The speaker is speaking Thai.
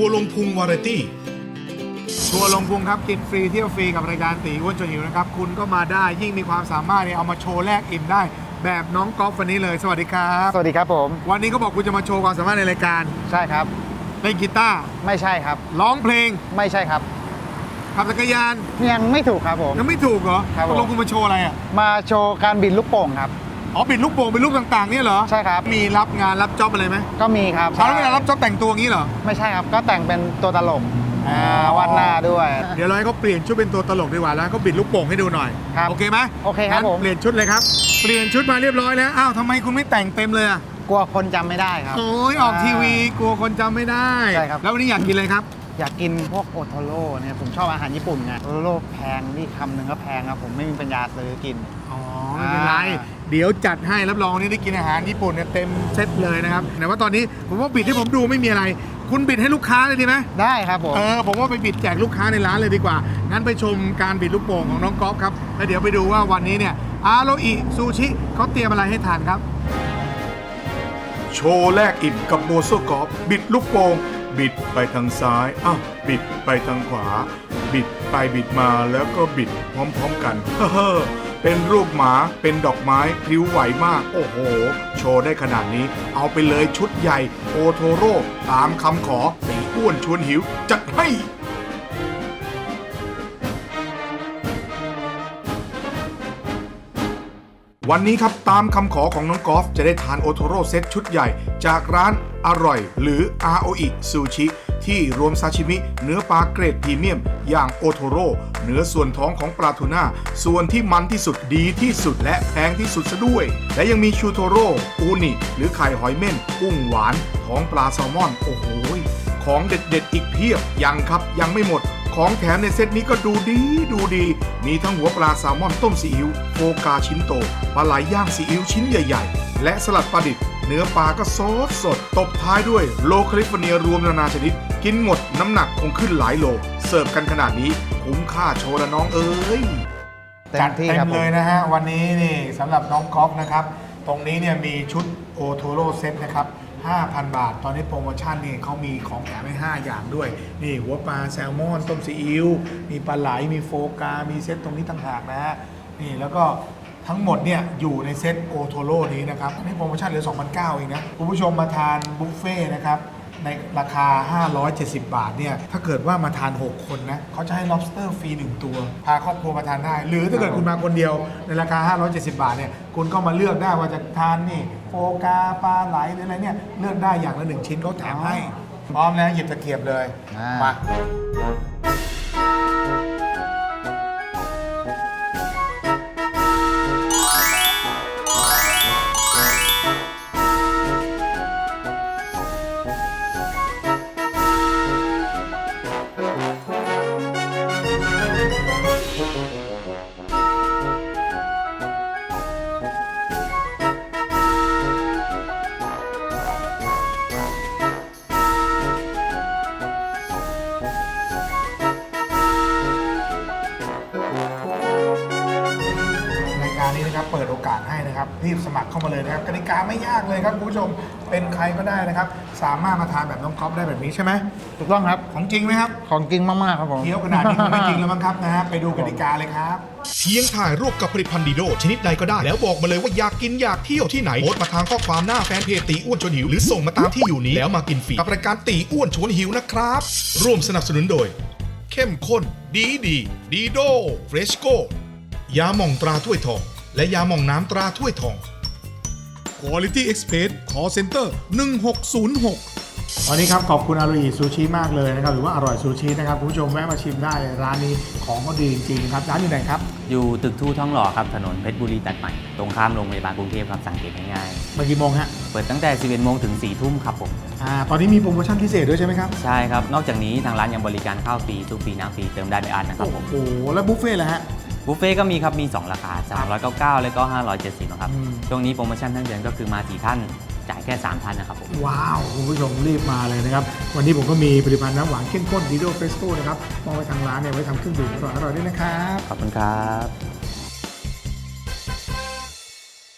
ทัวร์ลงพุงวาไรตี้ ทัวร์ลงพุงครับกินฟรีเที่ยวฟรีกับรายการตีอ้วนจนหิวนะครับ คุณก็มาได้ยิ่งมีความสามารถเนี่ยเอามาโชว์แลกอิ่มได้ แบบน้องกอล์ฟวันนี้เลย สวัสดีครับ สวัสดีครับผม วันนี้ก็บอกคุณจะมาโชว์ความสามารถในรายการใช่ครับ เล่นกีตาร์ไม่ใช่ครับ ร้องเพลงไม่ใช่ครับขับจักรยานยังไม่ถูกครับผม ยังไม่ถูกเหรอครับผมตกลงคุณมาโชว์อะไรอะมาโชว์การบินลูกโป่งครับ อ๋อบิดลูกโป่งเป็นลูกต่างๆเนี่ยเหรอใช่ครับ มีรับงานรับจ็อบอะไรไหมก็มีครับเช้าแล้วเวลารับจ็อบแต่งตัวงี้เหรอ ไม่ใช่ครับ ก็แต่งเป็นตัวตลกอ๋ออ่อ่าวาดหน้าด้วย เดี๋ยวเราให้เขาเปลี่ยนชุดเป็นตัวตลกดีกว่าแล้วให้เขาบิดลูกโป่งให้ดูหน่อยครับโอเคไหมโอเคครับงั้นผม เปลี่ยนชุดเลยครับ เปลี่ยนชุดมาเรียบร้อยแล้วอ้าวทำไมคุณไม่แต่งเต็มเลยอะกลัวคนจำไม่ได้ครับ โอ้ยออกทีวีกลัวคนจำไม่ได้ ใช่ครับ แล้ววันนี้อยากกินอะไรครับ อยากกินพวกโอโทโร่เนี่ยผมชอบอาหารญี่ปุ่นไงโอโทโร่แพงนี่คำหนึ่งก็แพงครับผมไม่มีปัญญาซื้อกิน อ๋อไม่เป็นไรอ่า เดี๋ยวจัดให้รับรองวันนี้ได้กินอาหารญี่ปุ่นเนี่ยเต็มเซตเลยนะครับแต่ว่าตอนนี้ผมว่าบิดที่ผมดูไม่มีอะไร คุณบิดให้ลูกค้าเลยดีไหมได้ครับผมเออผมว่าไปบิดแจกลูกค้าในร้านเลยดีกว่า งั้นไปชมการบิดลูกโป่งของน้องก๊อฟครับแล้วเดี๋ยวไปดูว่าวันนี้เนี่ยอาโรอิซูชิเขาเตรียมอะไรให้ทานครับ โชว์แลกอิ่มกับโมโซกอล์ฟบิดลูกโป่งบิดไปทางซ้ายอ้าวบิดไปทางขวา บิดไปบิดมาแล้วก็บิดพร้อมๆกันเฮ้อ เป็นรูปหมาเป็นดอกไม้พลิ้วไหวมาก โอ้โห โชว์ได้ขนาดนี้ เอาไปเลยชุดใหญ่ โอโทโร่ตามคำขอตีอ้วนชวนหิวจัดให้ วันนี้ครับตามคำขอของน้องกอล์ฟจะได้ทานโอโทโร่เซตชุดใหญ่ จากร้านอร่อย หรือ ROE ซูชิที่รวมซาชิมิ เนื้อปลาเกรดพรีเมียม อย่างโอโทโร่เนื้อส่วนท้องของปลาทูน่าส่วนที่มันที่สุดดีที่สุดและแพงที่สุดซะด้วย และยังมีชูโทโร่อูนิ หรือไข่หอยเม่นกุ้งหวาน ท้องปลาแซลมอน โอ้โหของเด็ดๆ อีกเพียบยังครับยังไม่หมด ของแถมในเซตนี้ก็ดูดีดูดี มีทั้งหัวปลาแซลมอนต้มซีอิ๊วโฟกาชิ้นโต ปลาไหลย่างซีอิ๊วชิ้นใหญ่ ๆ และสลัดปลาดิบ เนื้อปลาก็สดสด ตบท้ายด้วยโลแคลิฟอร์เนียรวมนานาชนิด กินหมดน้ำหนักคงขึ้นหลายโล เสิร์ฟกันขนาดนี้ คุ้มค่าโชว์ละน้องเอ้ยเต็จัดมที่เต็ครับมผเลมยนะฮะวันนี้นี่สำหรับน้องก๊อฟนะครับ ตรงนี้เนี่ยมีชุดโอโทโร่เซตนะครับ 5,000 บาท ตอนนี้โปรโมชั่นนี่เขามีของแถมให้5อย่างด้วย นี่หัวปลาแซลมอน ต้มซีอิ๊ว มีปลาไหล มีโฟกา มีเซตตรงนี้ต่างหากนะฮะ นี่แล้วก็ทั้งหมดเนี่ยอยู่ในเซตโอโทโร่นี้นะครับอันนี้โปรโมชั่นเหลือ2,900เองนะ คุณผู้ชมมาทานบุฟเฟ่ต์นะครับ ในราคา 570 บาทเนี่ย ถ้าเกิดว่ามาทาน 6 คนนะเขาจะให้ lobster ฟรี 1 ตัว พาครอบครัวมาทานได้ หรือถ้าเกิดคุณมาคนเดียวในราคา 570 บาทเนี่ย คุณก็มาเลือกได้ว่าจะทานนี่โฟกาปลาไหลหรืออะไรเนี่ย เลือกได้อย่างละหนึ่งชิ้นเขาแถมให้ พร้อมแล้วหยิบตะเกียบเลยอ่ามมา เปิดโอกาสให้นะครับรีบสมัครเข้ามาเลยนะครับกติกาไม่ยากเลยครับคุณผู้ชมเป็นใครก็ได้นะครับ สามารถมาทานแบบน้องก๊อฟได้แบบนี้ใช่ไหมถูกต้องครับ ของจริงไหมครับของจริงมากๆครับผม เคี้ยวขนาดนี้คงไม่จริงแล้วมั้งครับนะฮะไปดูกติกาเลยครับ เพียงถ่ายรูปกับผลิตภัณฑ์ดีโด ชนิดใดก็ได้ แล้วบอกมาเลยว่าอยากกินอยากเที่ยวที่ไหนโพสต์มาทางข้อความหน้าแฟนเพจตีอ้วนชวนหิว หรือส่งมาตามที่อยู่นี้ แล้วมากินฟรีกับรายการตีอ้วนชวนหิวนะครับ ร่วมสนับสนุนโดย เข้มข้น ดีดี ดีโดเฟรชโกยาหม่องตราถ้วยทอง และยาหม่องน้ำตราถ้วยทอง Quality Express Call Center 1606วันนี้ครับขอบคุณอารุอิซูชิมากเลยนะครับหรือว่าอร่อยซูชินะครับคุณผู้ชมแวะมาชิมได้ร้านนี้ของเขาดีจริงๆครับร้านอยู่ไหนครับอยู่ตึกทู่ท้องหล่อครับถนนเพชรบุรีตัดใหม่ ตรงข้ามโรงพยาบาลกรุงเทพครับสังเกตง่ายมากี่โมงฮะๆเปิดตั้งแต่ 11โมงถึง 4 ทุ่มครับผม อ่าตอนนี้มีโปรโมชั่นพิเศษด้วยใช่ไหมครับใช่ครับ นอกจากนี้ทางร้านยังบริการข้าวฟรีทุกฟรีน้ำฟรีเติมได้ไม่อั้นนะครับผมโอ้โหแล้วบุฟเฟ่ต์ล่ะฮะ บุฟเฟ่ต์ก็มีครับ มี 2 ราคา 399 แล้วก็ 570นะครับอืมช่วงนี้โปรโมชั่นทั้งเดือนก็คือมาสี่ท่านจ่ายแค่ 3 ท่านนะครับผม ว้าว คุณผู้ชมรีบมาเลยนะครับ วันนี้ผมก็มีผลิตภัณฑ์น้ำหวานเข้มข้นดีโดเฟสโต้นะครับมองไปทางร้านเนี่ยไว้ทำเครื่องดื่มอร่อยๆด้วยนะครับ ขอบคุณครับ